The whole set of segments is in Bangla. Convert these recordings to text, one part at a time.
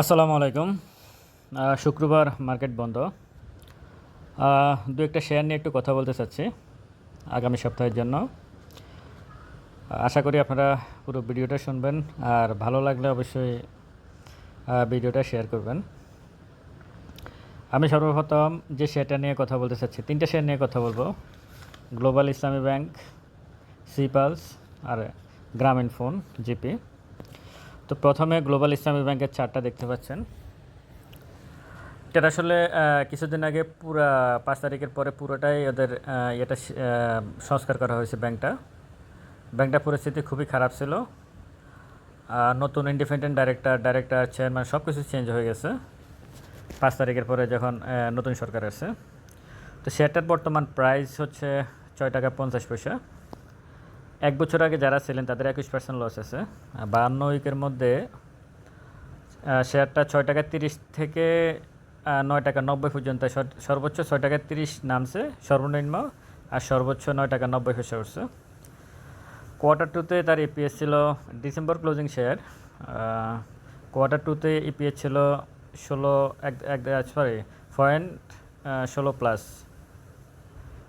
আসসালামু আলাইকুম। শুক্রবার মার্কেট বন্ধ। দু একটা শেয়ার নিয়ে একটু কথা বলতে চাচ্ছি আগামী সপ্তাহের জন্য। আশা করি আপনারা পুরো ভিডিওটা শুনবেন আর ভালো লাগলে অবশ্যই ভিডিওটা শেয়ার করবেন। আমি সর্বপ্রথম যে শেয়ারটা নিয়ে কথা বলতে চাচ্ছি, তিনটা শেয়ার নিয়ে কথা বলব। গ্লোবাল ইসলামী ব্যাংক, সিপালস আর গ্রামীণ ফোন, জিপি। তো প্রথমে গ্লোবাল ইসলামী ব্যাংকের চার্টটা দেখতে পাচ্ছেন। এটা আসলে কিছুদিন আগে পুরা, পাঁচ তারিখের পরে পুরোটাই ওদের এটা সংস্কার করা হয়েছে ব্যাংকটা। ব্যাংকটা পরিস্থিতি খুবই খারাপ ছিল। নতুন ইন্ডিপেন্ডেন্ট ডাইরেক্টর ডাইরেক্টর চেয়ারম্যান সব কিছু চেঞ্জ হয়ে গেছে। পাঁচ তারিখের পরে যখন নতুন সরকার আসে তো শেয়ারটার বর্তমান প্রাইস হচ্ছে ছয় টাকা পঞ্চাশ পয়সা। এক বছর আগে যারা ছিলেন, তাদের একুশ পার্সেন্ট লস আছে। বাহান্ন উইকের মধ্যে শেয়ারটা ছয় টাকা তিরিশ থেকে নয় টাকা নব্বই পর্যন্ত, সর- সর্বোচ্চ ছয় টাকা তিরিশ নামছে, সর্বনিম্ন, আর সর্বোচ্চ নয় টাকা নব্বই পয়সা উঠছে কোয়ার্টার টুতে তার ইপিএস ছিল ডিসেম্বর ক্লোজিং শেয়ার কোয়ার্টার টুতে ইপিএস ছিল ষোলো, এক এক সরি পয়েন্ট ষোলো প্লাস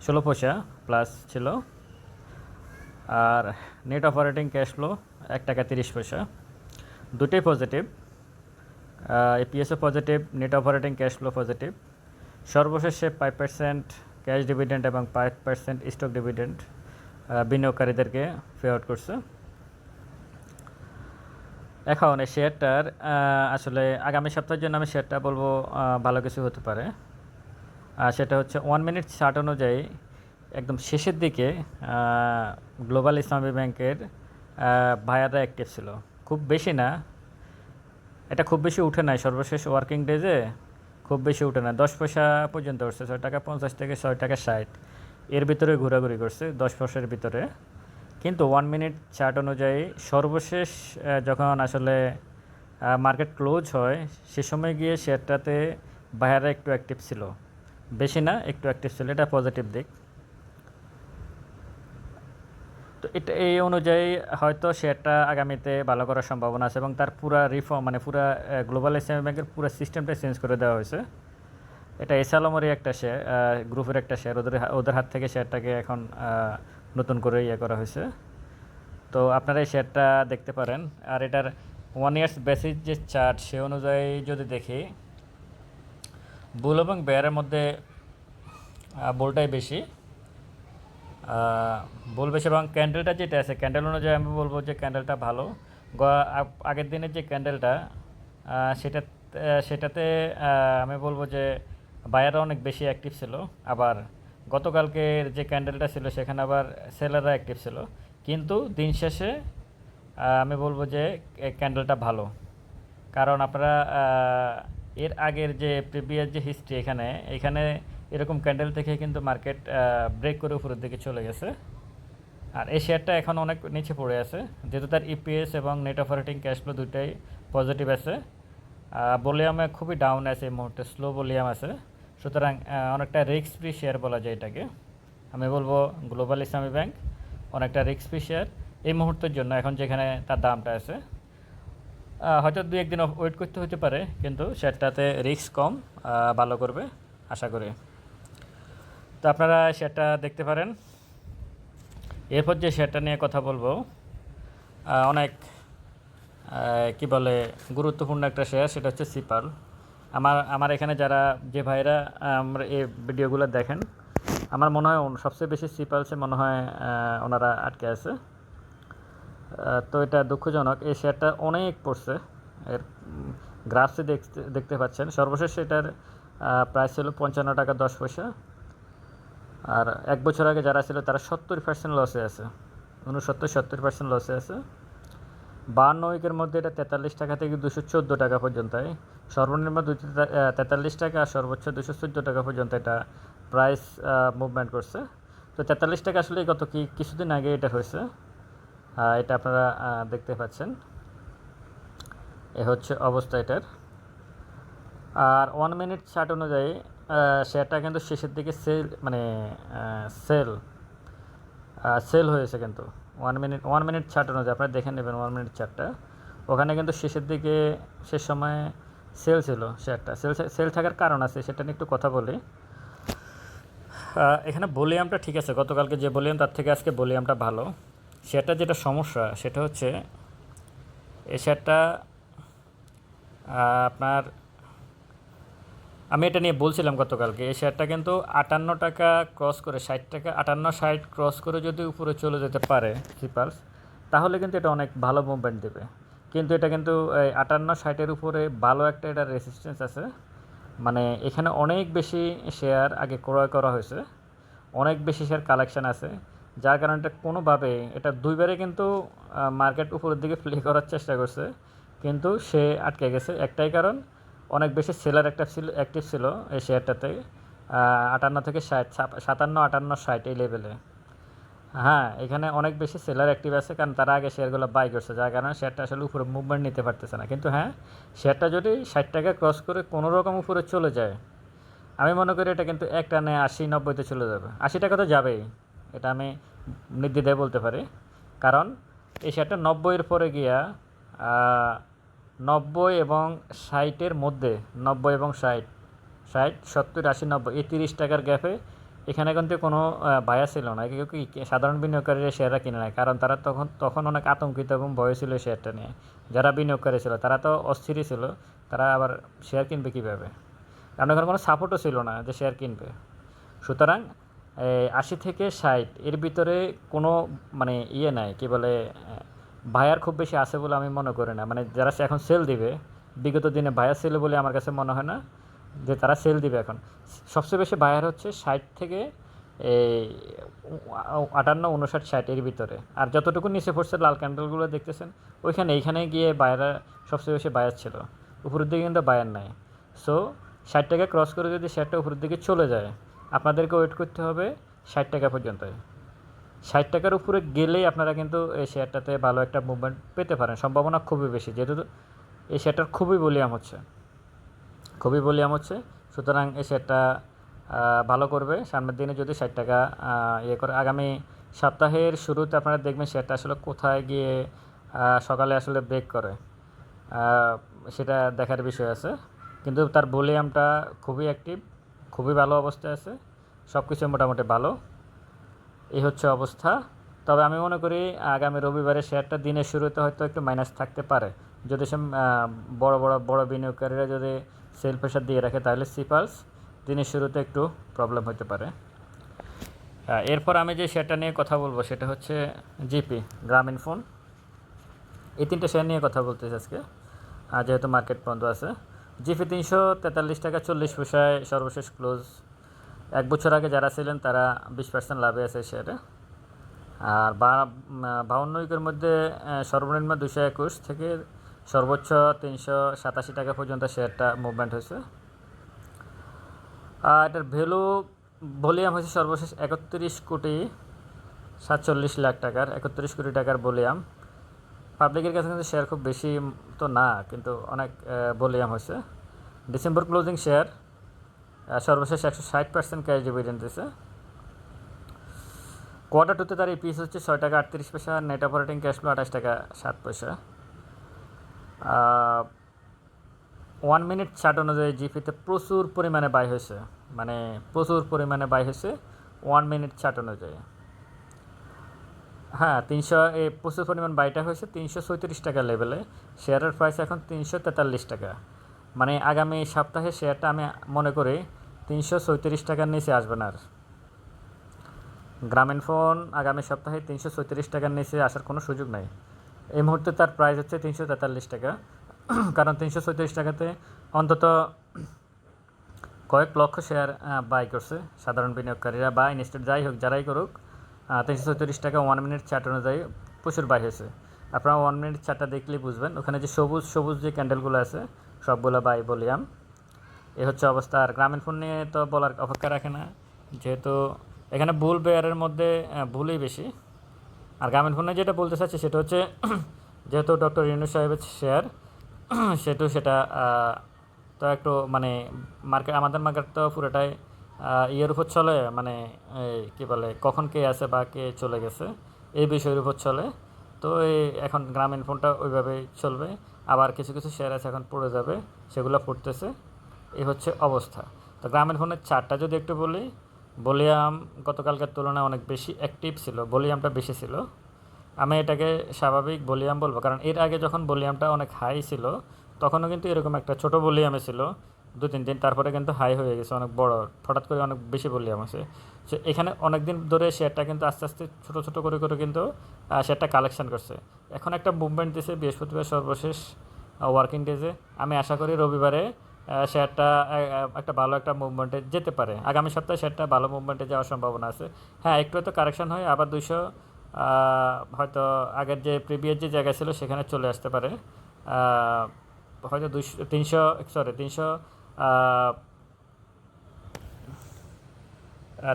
ষোলো পয়সা প্লাস ছিল। আর নেট অপারেটিং ক্যাশ ফ্লো এক টাকা তিরিশ পয়সা। দুটোই positive এপিএসও positive net operating cash flow positive সর্বশেষে ফাইভ পার্সেন্ট ক্যাশ ডিভিডেন্ড এবং ফাইভ পার্সেন্ট স্টক ডিভিডেন্ড বিনিয়োগকারীদেরকে পে আউট করছে। এখন এই শেয়ারটার আসলে আগামী সপ্তাহের জন্য আমি শেয়ারটা বলব ভালো কিছু হতে পারে। আর সেটা হচ্ছে ওয়ান মিনিট চার্ট অনুযায়ী একদম শেষের দিকে গ্লোবাল ইসলামী ব্যাংকের ভায়াররা অ্যাক্টিভ ছিল। খুব বেশি না। এটা খুব বেশি উঠে নাই। সর্বশেষ ওয়ার্কিং ডেজে খুব বেশি উঠে না দশ পয়সা পর্যন্ত উঠছে। ছয় টাকা পঞ্চাশ থেকে ছয় টাকা ষাট। এর ভিতরে ঘোরাঘুরি করছে দশ পয়সার ভিতরে। কিন্তু ওয়ান মিনিট চার্ট অনুযায়ী সর্বশেষ যখন আসলে মার্কেট ক্লোজ হয়, সে সময় গিয়ে শেয়ারটাতে বায়াররা একটু অ্যাক্টিভ ছিল। বেশি না, একটু অ্যাক্টিভ ছিল। এটা পজিটিভ দিক। তো এটা এই অনুযায়ী হয়তো শেয়ারটা আগামীতে ভালো করার সম্ভাবনা আছে এবং তার পুরা রিফর্ম মানে পুরা গ্লোবাল ইসলামী ব্যাংকের পুরো সিস্টেমটা চেঞ্জ করে দেওয়া হয়েছে। এটা এস আলমেরই একটা শেয়ার গ্রুপের একটা শেয়ার ওদের ওদের হাত থেকে শেয়ারটাকে এখন নতুন করে ইয়ে করা হয়েছে। তো আপনারা এই শেয়ারটা দেখতে পারেন। আর এটার ওয়ান ইয়ার্স বেসিস যে চার্ট সে অনুযায়ী যদি দেখি বুল এবং বেয়ারের মধ্যে বোলটাই বেশি। বুল বেশি এবং ক্যান্ডেলটা যেটা আছে ক্যান্ডেল অনুযায়ী আমি বলব যে ক্যান্ডেলটা ভালো। আগের দিনের যে ক্যান্ডেলটা সেটা সেটাতে আমি বলব যে বায়াররা অনেক বেশি অ্যাক্টিভ ছিল। আবার গতকালকের যে ক্যান্ডেলটা ছিল, সেখানে আবার সেলাররা অ্যাক্টিভ ছিল। কিন্তু দিন শেষে আমি বলব যে ক্যান্ডেলটা ভালো। কারণ আপনারা এর আগের যে প্রিভিয়াস যে হিস্ট্রি এখানে এখানে এরকম ক্যান্ডেল থেকে কিন্তু মার্কেট ব্রেক করে উপরের দিকে চলে গেছে। আর এই শেয়ারটা এখন অনেক নিচে পড়ে আছে। যেহেতু তার ইপিএস এবং নেট অপারেটিং ক্যাশ ফ্লো দুটাই পজিটিভ আছে। ভলিউমে খুবই ডাউন আছে এই মুহূর্তে স্লো ভলিউম আছে। সুতরাং অনেকটা রিস্ক ফ্রি শেয়ার বলা যায় এটাকে। আমি বলব গ্লোবাল ইসলামী ব্যাংক অনেকটা রিস্ক ফ্রি শেয়ার এই মুহূর্তের জন্য এখন যেখানে তার দামটা আছে। হয়তো দু একদিন ওয়েট করতে হতে পারে, কিন্তু শেয়ারটাতে রিস্ক কম ভালো করবে, আশা করি। তো আপনারা শেয়ারটা দেখতে পারেন। এরপর যে শেয়ারটা নিয়ে কথা বলব অনেক কি বলে, গুরুত্বপূর্ণ একটা শেয়ার, সেটা হচ্ছে সিপাল। আমার আমার এখানে যারা, যে ভাইরা, আমরা এই ভিডিওগুলো দেখেন, আমার মনে হয় সবচেয়ে বেশি সিপালসে মনে হয় ওনারা আটকে আছে। তো এটা দুঃখজনক, এই শেয়ারটা অনেক পড়ছে। এর গ্রাফসে দেখতে দেখতে পাচ্ছেন। সর্বশেষ এটার প্রাইস ছিল পঞ্চান্ন টাকা দশ পয়সা। আর এক বছর আগে যারা ছিল, তারা সত্তর পার্সেন্ট লসে আছে। উনসত্তর, সত্তর পার্সেন্ট লসে আছে। বান্ন উইকের মধ্যে এটা তেতাল্লিশ টাকা থেকে দুশো চোদ্দ টাকা পর্যন্ত। সর্বনিম্ন দুশো তেতাল্লিশ টাকা আর সর্বোচ্চ দুশো চোদ্দ টাকা পর্যন্ত এটা প্রাইস মুভমেন্ট করছে। তো তেতাল্লিশ টাকা আসলে গত কি, কিছুদিন আগে এটা হয়েছে। এটা আপনারা দেখতে পাচ্ছেন। এ হচ্ছে অবস্থা এটার। আর ওয়ান মিনিট চার্ট অনুযায়ী শেয়ারটা কিন্তু শেষের দিকে সেল মানে সেল সেল হয়েছে কিন্তু। One minute one minute chart অনুযায়ী, আপনারা দেখে নেবেন ওয়ান মিনিট চার্টটা ওখানে কিন্তু শেষের দিকে, শেষ সময়ে সেল ছিল শেয়ারটা। সেল সেল থাকার কারণ আছে, সেটা নিয়ে একটু কথা বলি। এখানে ভলিউমটা ঠিক আছে, গতকালকে যে ভলিউম, তার থেকে আজকে ভলিউমটা ভালো। শেয়ারটা যেটা সমস্যা, সেটা হচ্ছে, এই শেয়ারটা আপনার আমি এটা নিয়ে বলছিলাম গতকালকে, এই শেয়ারটা কিন্তু আটান্ন টাকা ক্রস করে, ষাট টাকা, আটান্ন, ষাট ক্রস করে যদি উপরে চলে যেতে পারে সিপালস তাহলে কিন্তু এটা অনেক ভালো মুভমেন্ট দেবে। কিন্তু এটা কিন্তু আটান্ন, ষাটের উপরে ভালো একটা এটা রেসিস্টেন্স আছে। মানে এখানে অনেক বেশি শেয়ার আগে ক্রয় করা হয়েছে, অনেক বেশি শেয়ার কালেকশন আছে, যার কারণে এটা কোনোভাবে, এটা দুইবারে কিন্তু মার্কেট উপরের দিকে প্লে করার চেষ্টা করছে, কিন্তু সে আটকে গেছে। একটাই কারণ অনেক বেশি সেলার একটা ছিল অ্যাক্টিভ ছিল এই শেয়ারটাতে। আটান্ন থেকে ষাট সাতান্ন, আটান্ন, ষাট এই লেভেলে হ্যাঁ এখানে অনেক বেশি সেলার অ্যাক্টিভ আছে, কারণ তারা আগে শেয়ারগুলো বাই করছে, যার কারণে শেয়ারটা আসলে উপরে মুভমেন্ট নিতে পারতেছে না। কিন্তু হ্যাঁ শেয়ারটা যদি ষাট টাকা ক্রস করে কোনো রকম উপরে চলে যায়, আমি মনে করি এটা কিন্তু এক টানে আশি, নব্বইতে চলে যাবে। আশি টাকা তো যাবেই, এটা আমি নির্দ্বিধায় বলতে পারি। কারণ এই শেয়ারটা নব্বইয়ের পরে গিয়া নব্বই এবং ষাটের মধ্যে, নব্বই এবং ষাট ষাট, সত্তর, আশি, নব্বই, এই তিরিশ টাকার গ্যাপে এখানে কিন্তু কোনো বায়া ছিল না। কেউ কি সাধারণ বিনিয়োগকারীরা শেয়ারটা কিনে নেয়? কারণ তারা তখন তখন অনেক আতঙ্কিত এবং ভয় ছিল শেয়ারটা নিয়ে। যারা বিনিয়োগকারী ছিল, তারা তো অস্থিরই ছিল। তারা আবার শেয়ার কিনবে কীভাবে? কারণ ওখানে কোনো সাপোর্টও ছিল না যে শেয়ার কিনবে। সুতরাং আশি থেকে ষাট এর ভিতরে কোনো মানে ইয়ে নাই, কি বলে ভায়ার খুব বেশি আছে বলে আমি মনে করি না। মানে যারা এখন সেল দিবে, বিগত দিনে ভায়ার সেল বলে আমার কাছে মনে হয় না যে তারা সেল দিবে এখন। সবচেয়ে বেশি বায়ার হচ্ছে ষাট থেকে এই আটান্ন, উনষাট, ষাট এর ভিতরে। আর যতটুকু নিচে পড়ছে লাল ক্যান্ডেলগুলো দেখতেছেন, ওইখানে এইখানে গিয়ে বায়ারা সবচেয়ে বেশি বায়ার ছিল। উপরের দিকে কিন্তু বায়ার নাই। সো ষাট টাকা ক্রস করে যদি শেয়ারটা উপরের দিকে চলে যায়, আপনাদেরকে ওয়েট করতে হবে ষাট টাকা পর্যন্ত ষাট টাকার উপরে গেলেই আপনারা কিন্তু এই শেয়ারটাতে ভালো একটা মুভমেন্ট পেতে পারেন। সম্ভাবনা খুবই বেশি। যেহেতু এই শেয়ারটার খুবই বলিয়াম হচ্ছে। খুবই বলিয়াম হচ্ছে। সুতরাং এই শেয়ারটা ভালো করবে। সামনের দিনে যদি ষাট টাকা ইয়ে করে আগামী সপ্তাহের শুরুতে আপনারা দেখবেন শেয়ারটা আসলে কোথায় গিয়ে সকালে আসলে ব্রেক করে। সেটা দেখার বিষয় আছে। কিন্তু তার ভলিউমটা খুবই অ্যাক্টিভ খুবই ভালো অবস্থায় আছে। সব কিছু মোটামুটি ভালো। এই হচ্ছে অবস্থা। তবে আমি মনে করি, আগামী রবিবারে শেয়ারটা দিনের শুরুতে হয়তো একটু মাইনাস থাকতে পারে। যদি সে বড় বড় বড় বিনিয়োগকারীরা যদি সেল প্রেশার দিয়ে রাখে, তাহলে সিপালস দিনের শুরুতে একটু প্রবলেম হতে পারে। এরপর আমি যে শেয়ারটা নিয়ে কথা বলব, সেটা হচ্ছে জিপি গ্রামীণ ফোন। এই তিনটে শেয়ার নিয়ে কথা বলতেছি আজকে। যেহেতু মার্কেট বন্ধ আছে। জিপি তিনশো তেতাল্লিশ টাকা চল্লিশ পয়সায় সর্বশেষ ক্লোজ এক বছর আগে যারা ছিলেন তারা বিশ পার্সেন্ট লাভে আছে শেয়ারে আর বাউন্ন উইকের মধ্যে সর্বনিম্ন দুশো একুশ থেকে সর্বোচ্চ তিনশো সাতাশি টাকা পর্যন্ত শেয়ারটা মুভমেন্ট হয়েছে। আর এটার ভ্যালু ভলিউম হয়েছে সর্বশেষ একত্রিশ কোটি সাতচল্লিশ লাখ টাকার, একত্রিশ কোটি টাকার ভলিউম পাবলিকের কাছে কিন্তু শেয়ার খুব বেশি তো না, কিন্তু অনেক ভলিউম হয়েছে। ডিসেম্বর ক্লোজিং শেয়ার সর্বশেষ একশো ষাট পার্সেন্ট ক্যাশ ডিভিডেন্ড দিয়েছে কোয়ার্টার টুতে তার ইপিএস হচ্ছে ছয় টাকা আটত্রিশ পয়সা নেট অপারেটিং ক্যাশ ফ্লো আঠাশ টাকা সাত পয়সা। ওয়ান মিনিট চার্ট অনুযায়ী জিপিতে প্রচুর পরিমাণে বাই হয়েছে। মানে প্রচুর পরিমাণে বাই হয়েছে ওয়ান মিনিট চার্ট অনুযায়ী। হ্যাঁ তিনশো, এ প্রচুর পরিমাণ বাইটা হয়েছে তিনশো সৈঁত্রিশ টাকা লেভেলে শেয়ারের প্রাইস এখন তিনশো তেতাল্লিশ টাকা। মানে আগামী সপ্তাহে শেয়ারটা আমি মনে করি তিনশো সৈঁত্রিশ টাকার নিচে আসবে না আর। গ্রামীণ ফোন আগামী সপ্তাহে তিনশো সৈঁত্রিশ টাকার নিচে আসার কোনো সুযোগ নাই। এই মুহূর্তে তার প্রাইস হচ্ছে তিনশো তেতাল্লিশ টাকা। কারণ তিনশো সৈঁত্রিশ টাকাতে অন্তত কয়েক লক্ষ শেয়ার বাই করছে সাধারণ বিনিয়োগকারীরা বা ইনস্টেট যাই হোক, যারাই করুক তিনশো সৈঁত্রিশ টাকা ওয়ান মিনিট চার্ট অনুযায়ী প্রচুর বাই হয়েছে। আপনারা ওয়ান মিনিট চার্টটা দেখলেই বুঝবেন। ওখানে যে সবুজ সবুজ যে ক্যান্ডেলগুলো আছে, সবগুলো বাই বলিয়াম এ হচ্ছে অবস্থা। আর গ্রামীণ ফোন নিয়ে তো বলার অপেক্ষা রাখে না। যেহেতু এখানে ভুল বেয়ারের মধ্যে ভুলই বেশি। আর গ্রামীণ ফোনে যেটা বলতে চাচ্ছি সেটা হচ্ছে, যেহেতু ডক্টর ইউনুস সাহেবের শেয়ার সেহেতু সেটা তো একটু মানে মার্কেট আমাদের মার্কেট তো পুরোটাই ইয়ের উপর চলে। মানে কী বলে, কখন কে আছে বা কে চলে গেছে, এই বিষয়ের উপর চলে। তো এই এখন গ্রামীণ ফোনটা ওইভাবেই চলবে। আবার কিছু কিছু শেয়ার আছে এখন পড়ে যাবে, সেগুলো পড়তেছে। এই হচ্ছে অবস্থা। তো গ্রামের ফোনের চারটা যদি একটু বলি, ভলিউম গতকালকের তুলনায় অনেক বেশি অ্যাক্টিভ ছিল, ভলিউমটা বেশি ছিল। আমি এটাকে স্বাভাবিক ভলিউম বলব, কারণ এর আগে যখন ভলিউমটা অনেক হাই ছিল, তখনও কিন্তু এরকম একটা ছোট ভলিউমে ছিল। দু তিন দিন তারপরে কিন্তু হাই হয়ে গেছে, অনেক বড়, হঠাৎ করে অনেক বেশি ভলিউম আছে। সো এখানে অনেক দিন ধরে শেয়ারটা কিন্তু আস্তে আস্তে ছোটো ছোটো করে করে কিন্তু শেয়ারটা কালেকশন করছে। এখন একটা মুভমেন্ট দিছে বৃহস্পতিবার সর্বশেষ ওয়ার্কিং ডেজে আমি আশা করি রবিবারে শেয়ারটা একটা ভালো একটা মুভমেন্টে যেতে পারে। আগামী সপ্তাহে শেয়ারটা ভালো মুভমেন্টে যাওয়ার সম্ভাবনা আছে। হ্যাঁ একটু হয়তো কারেকশন হয়, আবার দুইশো হয়তো আগের যে প্রিভিয়াস যে জায়গা ছিল সেখানে চলে আসতে পারে। হয়তো দুশো তিনশো সরি তিনশো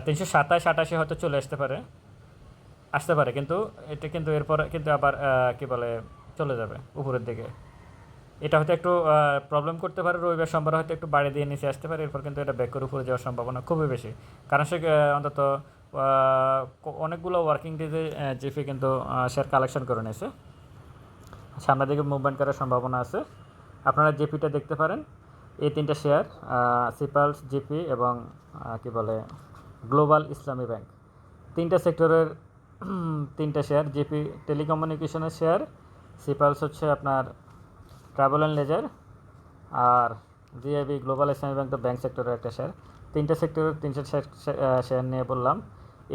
তিনশো সাতাশ, আটাশে হয়তো চলে আসতে পারে। আসতে পারে, কিন্তু এটা কিন্তু এরপর কিন্তু আবার কি বলে, চলে যাবে উপরের দিকে। এটা হয়তো একটু প্রবলেম করতে পারে, রবিবার সোমবার হয়তো একটু বাড়ি দিয়ে নিচে আসতে পারে, এরপর কিন্তু এটা ব্যাক করে উপরে যাওয়ার সম্ভাবনা খুবই বেশি। কারণ সে অন্তত অনেকগুলো ওয়ার্কিং ডেজে জিপি কিন্তু শেয়ার কালেকশন করে নিয়েছে। সামনের দিকে মুভমেন্ট করার সম্ভাবনা আছে। আপনারা জিপিটা দেখতে পারেন। এই তিনটা শেয়ার সিপালস জিপি এবং কি বলে গ্লোবাল ইসলামী ব্যাংক তিনটা সেক্টরের তিনটা শেয়ার জিপি টেলিকমিউনিকেশনের শেয়ার সিপালস হচ্ছে আপনার ট্রাভেল অ্যান্ড লেজার আর জিআইবি গ্লোবাল ইসলামী ব্যাংক তো ব্যাংক সেক্টরের একটা শেয়ার তিনটা সেক্টরের তিনটা শেয়ার নিয়ে বললাম।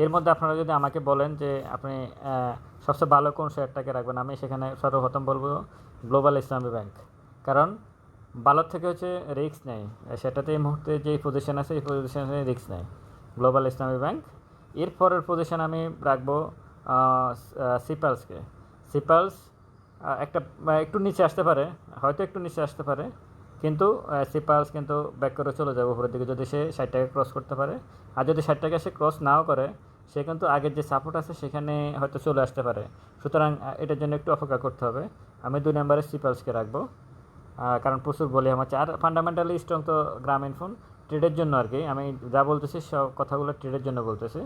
এর মধ্যে আপনারা যদি আমাকে বলেন যে আপনি সবচেয়ে ভালো কোন শেয়ারটাকে রাখবেন, আমি সেখানে সর্বপ্রথম বলব গ্লোবাল ইসলামী ব্যাংক কারণ ভালোর থেকে হচ্ছে রিস্ক নেই। সেটাতে এই মুহূর্তে যে পজিশন আছে, এই পজিশনে রিস্ক নেই। গ্লোবাল ইসলামী ব্যাংক এরপরের পজিশন আমি রাখব সিপালসকে সিপালস একটা একটু নিচে আসতে পারে, হয়তো একটু নিচে আসতে পারে, কিন্তু সিপালস কিন্তু ব্যাক করে চলে যাবে উপরের দিকে যদি সে ষাট টাকা ক্রস করতে পারে। আর যদি ষাট টাকা সে ক্রস নাও করে, সে কিন্তু আগের যে সাপোর্ট আছে সেখানে হয়তো চলে আসতে পারে। সুতরাং এটার জন্য একটু অপেক্ষা করতে হবে। আমি দুই নম্বরে সিপালসকে রাখব। কারণ প্রচুর বলি আমার আর ফান্ডামেন্টালি স্ট্রং তো গ্রামীণ ফোন ট্রেডের জন্য আর কি। আমি যা বলতেছি সব কথাগুলো ট্রেডের জন্য বলতেছি।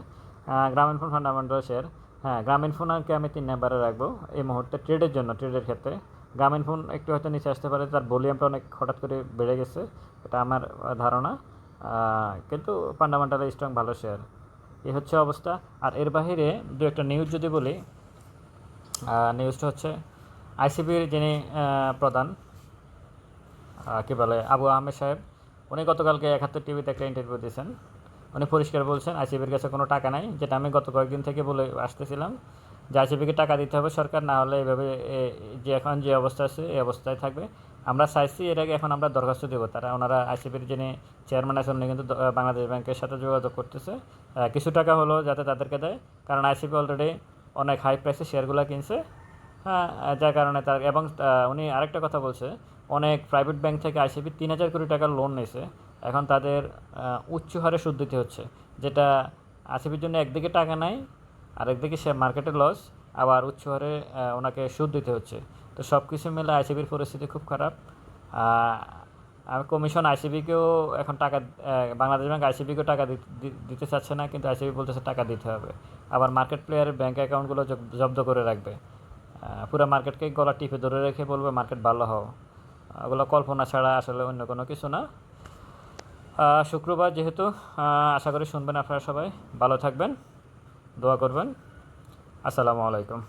গ্রামীণ ফোন ফান্ডামেন্টাল শেয়ার হ্যাঁ গ্রামীণ ফোন আরকে আমি তিন নাম্বারে রাখব। এই মুহূর্তে ট্রেডের জন্য ট্রেডের ক্ষেত্রে। গ্রামীণ ফোন একটু হয়তো নিচে আসতে পারে, তার ভলিউমটা অনেক হঠাৎ করে বেড়ে গেছে, এটা আমার ধারণা। কিন্তু ফান্ডামেন্টালি স্ট্রং ভালো শেয়ার এই হচ্ছে অবস্থা। আর এর বাহিরে দু একটা নিউজ যদি বলি নিউজটা হচ্ছে আইসিবির যিনি প্রধান কী বলে, আবু আহমেদ সাহেব, উনি গতকালকে একাত্তর টিভিতে একটা ইন্টারভিউ দিয়েছেন। উনি পরিষ্কার বলছেন আইসিবির কাছে কোনো টাকা নাই, যেটা আমি গত কয়েকদিন থেকে বলে আসতেছিলাম যে আইসিবিকে টাকা দিতে হবে সরকার, না হলে এভাবে যে এখন যে অবস্থা আছে, এই অবস্থায় থাকবে। আমরা চাইছি এর আগে এখন আমরা দরখাস্ত দেবো। তারা ওনারা আইসিবির যিনি চেয়ারম্যান আছেন, উনি কিন্তু বাংলাদেশ ব্যাংকের সাথে যোগাযোগ করতেছে। কিছু টাকা হলো যাতে তাদেরকে দেয়, কারণ আইসিবি অলরেডি অনেক হাই প্রাইসে শেয়ারগুলো কিনছে। হ্যাঁ যার কারণে তার, এবং উনি আরেকটা কথা বলছে, অনেক প্রাইভেট ব্যাংক থেকে আইসিবি তিন হাজার কোটি টাকার লোন নিয়েছে এখন তাদের উচ্চ হারে সুদ দিতে হচ্ছে, যেটা আইসিবির জন্য একদিকে টাকা নাই আর একদিকে সে মার্কেটে লস আবার উচ্চ হারে ওনাকে সুদ দিতে হচ্ছে। তো সব কিছু মিলে আইসিবির পরিস্থিতি খুব খারাপ। আমি কমিশন আইসিবিকেও এখন টাকা বাংলাদেশ ব্যাংক আইসিবিকেও টাকা দিতে চাচ্ছে না, কিন্তু আইসিবি বলতেছে টাকা দিতে হবে। আবার মার্কেট প্লেয়ারের ব্যাংক অ্যাকাউন্টগুলো জব্দ করে রাখবে। পুরো মার্কেটকে গলা টিপে ধরে রেখে বলবে মার্কেট ভালো হও। ওগুলো কল্পনা ছাড়া আসলে অন্য কোনো কিছু না। শুক্রবার যেহেতু আশা করি শুনবেন আপনারা সবাই। ভালো থাকবেন দোয়া করবেন। আসসালামু আলাইকুম।